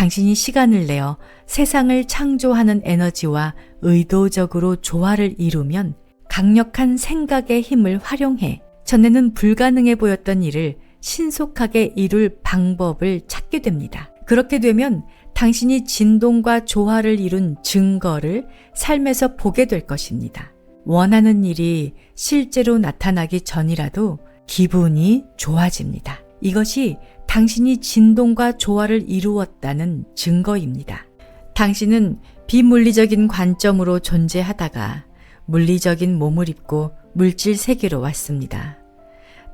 당신이 시간을 내어 세상을 창조하는 에너지와 의도적으로 조화를 이루면 강력한 생각의 힘을 활용해 전에는 불가능해 보였던 일을 신속하게 이룰 방법을 찾게 됩니다. 그렇게 되면 당신이 진동과 조화를 이룬 증거를 삶에서 보게 될 것입니다. 원하는 일이 실제로 나타나기 전이라도 기분이 좋아집니다. 이것이 당신이 진동과 조화를 이루었다는 증거입니다. 당신은 비물리적인 관점으로 존재하다가 물리적인 몸을 입고 물질 세계로 왔습니다.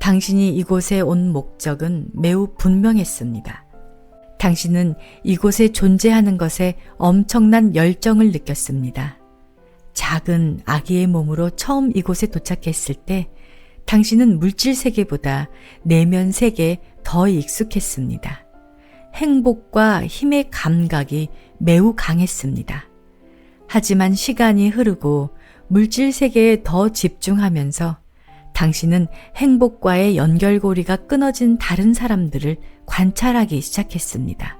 당신이 이곳에 온 목적은 매우 분명했습니다. 당신은 이곳에 존재하는 것에 엄청난 열정을 느꼈습니다. 작은 아기의 몸으로 처음 이곳에 도착했을 때 당신은 물질 세계보다 내면 세계에 더 익숙했습니다. 행복과 힘의 감각이 매우 강했습니다. 하지만 시간이 흐르고 물질 세계에 더 집중하면서 당신은 행복과의 연결고리가 끊어진 다른 사람들을 관찰하기 시작했습니다.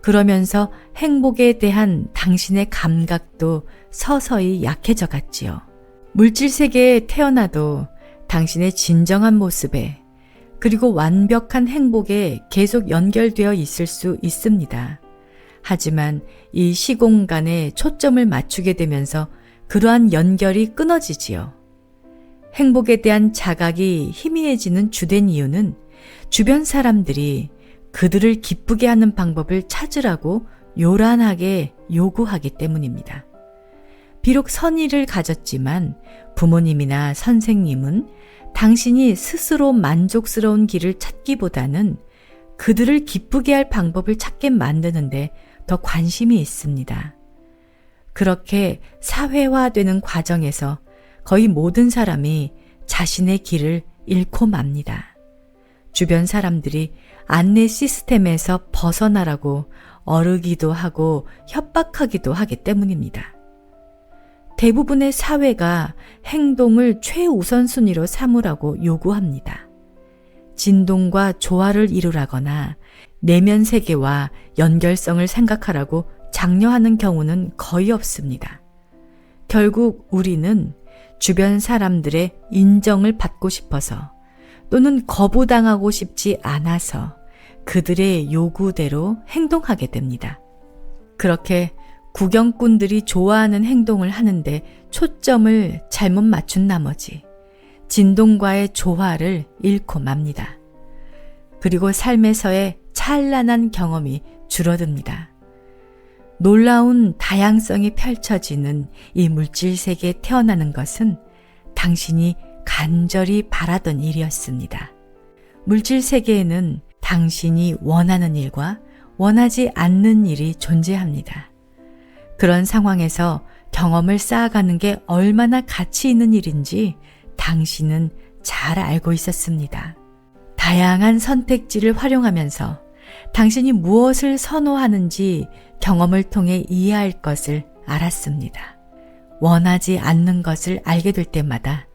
그러면서 행복에 대한 당신의 감각도 서서히 약해져 갔지요. 물질 세계에 태어나도 당신의 진정한 모습에 그리고 완벽한 행복에 계속 연결되어 있을 수 있습니다. 하지만 이 시공간에 초점을 맞추게 되면서 그러한 연결이 끊어지지요. 행복에 대한 자각이 희미해지는 주된 이유는 주변 사람들이 그들을 기쁘게 하는 방법을 찾으라고 요란하게 요구하기 때문입니다. 비록 선의를 가졌지만 부모님이나 선생님은 당신이 스스로 만족스러운 길을 찾기보다는 그들을 기쁘게 할 방법을 찾게 만드는데 더 관심이 있습니다. 그렇게 사회화되는 과정에서 거의 모든 사람이 자신의 길을 잃고 맙니다. 주변 사람들이 안내 시스템에서 벗어나라고 어르기도 하고 협박하기도 하기 때문입니다. 대부분의 사회가 행동을 최우선순위로 삼으라고 요구합니다. 진동과 조화를 이루라거나 내면 세계와 연결성을 생각하라고 장려하는 경우는 거의 없습니다. 결국 우리는 주변 사람들의 인정을 받고 싶어서 또는 거부당하고 싶지 않아서 그들의 요구대로 행동하게 됩니다. 그렇게 구경꾼들이 좋아하는 행동을 하는데 초점을 잘못 맞춘 나머지 진동과의 조화를 잃고 맙니다. 그리고 삶에서의 찬란한 경험이 줄어듭니다. 놀라운 다양성이 펼쳐지는 이 물질 세계에 태어나는 것은 당신이 간절히 바라던 일이었습니다. 물질 세계에는 당신이 원하는 일과 원하지 않는 일이 존재합니다. 그런 상황에서 경험을 쌓아가는 게 얼마나 가치 있는 일인지 당신은 잘 알고 있었습니다. 다양한 선택지를 활용하면서 당신이 무엇을 선호하는지 경험을 통해 이해할 것을 알았습니다. 원하지 않는 것을 알게 될 때마다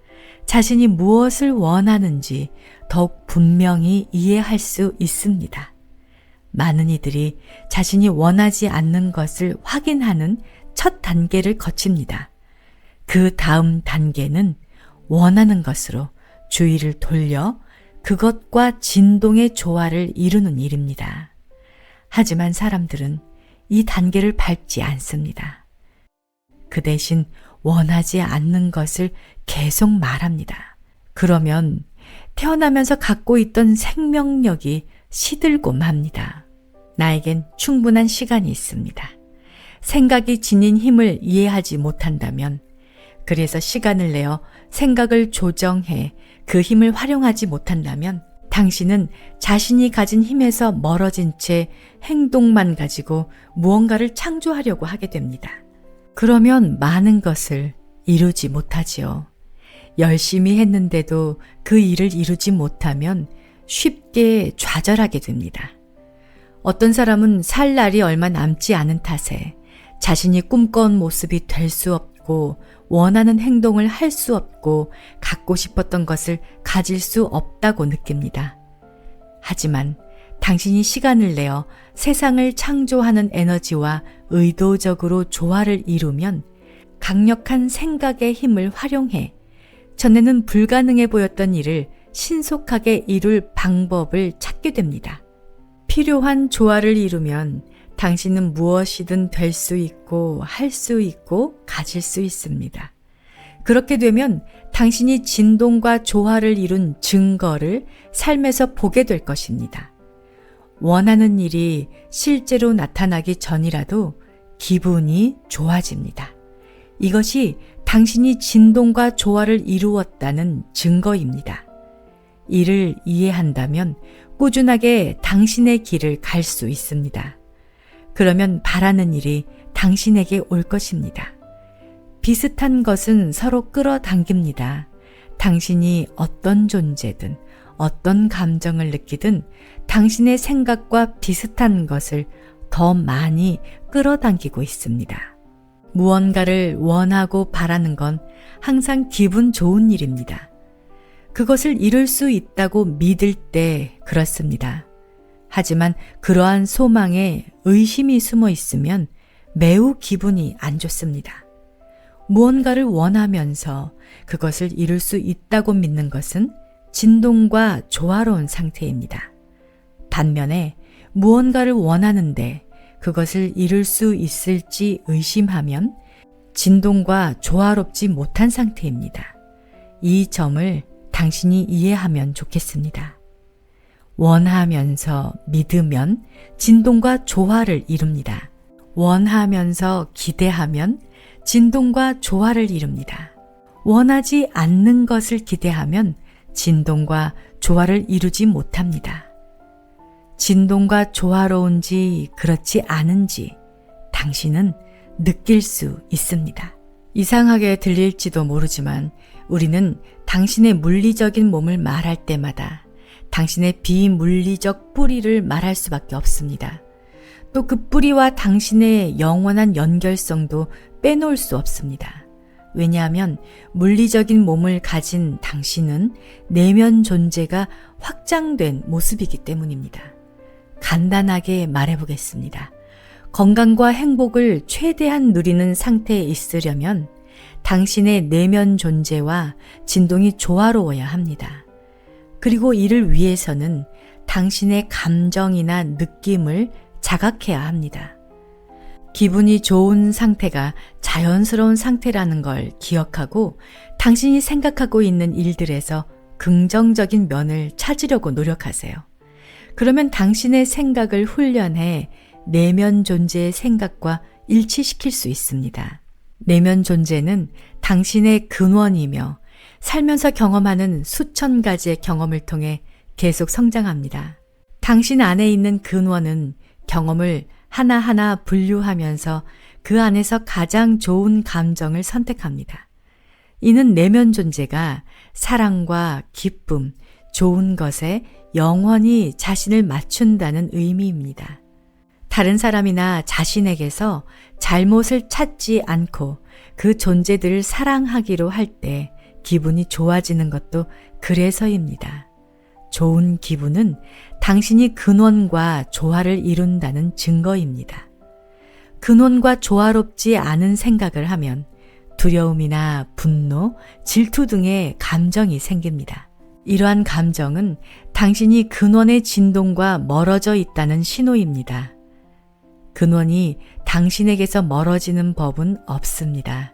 자신이 무엇을 원하는지 더욱 분명히 이해할 수 있습니다. 많은 이들이 자신이 원하지 않는 것을 확인하는 첫 단계를 거칩니다. 그 다음 단계는 원하는 것으로 주의를 돌려 그것과 진동의 조화를 이루는 일입니다. 하지만 사람들은 이 단계를 밟지 않습니다. 그 대신 원하지 않는 것을 계속 말합니다. 그러면 태어나면서 갖고 있던 생명력이 시들고 맙니다. 나에겐 충분한 시간이 있습니다. 생각이 지닌 힘을 이해하지 못한다면, 그래서 시간을 내어 생각을 조정해 그 힘을 활용하지 못한다면, 당신은 자신이 가진 힘에서 멀어진 채 행동만 가지고 무언가를 창조하려고 하게 됩니다. 그러면 많은 것을 이루지 못하지요. 열심히 했는데도 그 일을 이루지 못하면 쉽게 좌절하게 됩니다. 어떤 사람은 살 날이 얼마 남지 않은 탓에 자신이 꿈꿔온 모습이 될 수 없고 원하는 행동을 할 수 없고 갖고 싶었던 것을 가질 수 없다고 느낍니다. 하지만 당신이 시간을 내어 세상을 창조하는 에너지와 의도적으로 조화를 이루면 강력한 생각의 힘을 활용해 전에는 불가능해 보였던 일을 신속하게 이룰 방법을 찾게 됩니다. 필요한 조화를 이루면 당신은 무엇이든 될 수 있고 할 수 있고 가질 수 있습니다. 그렇게 되면 당신이 진동과 조화를 이룬 증거를 삶에서 보게 될 것입니다. 원하는 일이 실제로 나타나기 전이라도 기분이 좋아집니다. 이것이 당신이 진동과 조화를 이루었다는 증거입니다. 이를 이해한다면 꾸준하게 당신의 길을 갈 수 있습니다. 그러면 바라는 일이 당신에게 올 것입니다. 비슷한 것은 서로 끌어당깁니다. 당신이 어떤 존재든 어떤 감정을 느끼든 당신의 생각과 비슷한 것을 더 많이 끌어당기고 있습니다. 무언가를 원하고 바라는 건 항상 기분 좋은 일입니다. 그것을 이룰 수 있다고 믿을 때 그렇습니다. 하지만 그러한 소망에 의심이 숨어 있으면 매우 기분이 안 좋습니다. 무언가를 원하면서 그것을 이룰 수 있다고 믿는 것은 진동과 조화로운 상태입니다. 반면에 무언가를 원하는데 그것을 이룰 수 있을지 의심하면 진동과 조화롭지 못한 상태입니다. 이 점을 당신이 이해하면 좋겠습니다. 원하면서 믿으면 진동과 조화를 이룹니다. 원하면서 기대하면 진동과 조화를 이룹니다. 원하지 않는 것을 기대하면 진동과 조화를 이루지 못합니다. 진동과 조화로운지 그렇지 않은지 당신은 느낄 수 있습니다. 이상하게 들릴지도 모르지만 우리는 당신의 물리적인 몸을 말할 때마다 당신의 비물리적 뿌리를 말할 수밖에 없습니다. 또 그 뿌리와 당신의 영원한 연결성도 빼놓을 수 없습니다. 왜냐하면 물리적인 몸을 가진 당신은 내면 존재가 확장된 모습이기 때문입니다. 간단하게 말해보겠습니다. 건강과 행복을 최대한 누리는 상태에 있으려면 당신의 내면 존재와 진동이 조화로워야 합니다. 그리고 이를 위해서는 당신의 감정이나 느낌을 자각해야 합니다. 기분이 좋은 상태가 자연스러운 상태라는 걸 기억하고 당신이 생각하고 있는 일들에서 긍정적인 면을 찾으려고 노력하세요. 그러면 당신의 생각을 훈련해 내면 존재의 생각과 일치시킬 수 있습니다. 내면 존재는 당신의 근원이며 살면서 경험하는 수천 가지의 경험을 통해 계속 성장합니다. 당신 안에 있는 근원은 경험을 하나하나 분류하면서 그 안에서 가장 좋은 감정을 선택합니다. 이는 내면 존재가 사랑과 기쁨, 좋은 것에 영원히 자신을 맞춘다는 의미입니다. 다른 사람이나 자신에게서 잘못을 찾지 않고 그 존재들을 사랑하기로 할 때 기분이 좋아지는 것도 그래서입니다. 좋은 기분은 당신이 근원과 조화를 이룬다는 증거입니다. 근원과 조화롭지 않은 생각을 하면 두려움이나 분노, 질투 등의 감정이 생깁니다. 이러한 감정은 당신이 근원의 진동과 멀어져 있다는 신호입니다. 근원이 당신에게서 멀어지는 법은 없습니다.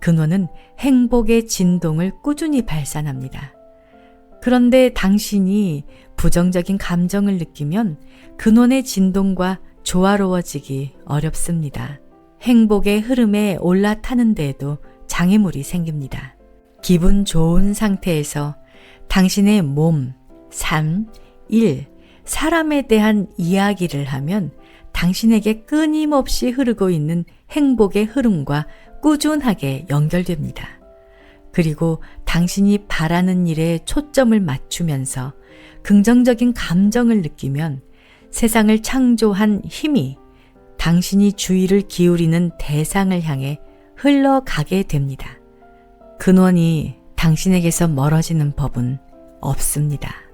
근원은 행복의 진동을 꾸준히 발산합니다. 그런데 당신이 부정적인 감정을 느끼면 근원의 진동과 조화로워지기 어렵습니다. 행복의 흐름에 올라타는 데에도 장애물이 생깁니다. 기분 좋은 상태에서 당신의 몸, 삶, 일, 사람에 대한 이야기를 하면 당신에게 끊임없이 흐르고 있는 행복의 흐름과 꾸준하게 연결됩니다. 그리고 당신이 바라는 일에 초점을 맞추면서 긍정적인 감정을 느끼면 세상을 창조한 힘이 당신이 주의를 기울이는 대상을 향해 흘러가게 됩니다. 근원이 당신에게서 멀어지는 법은 없습니다.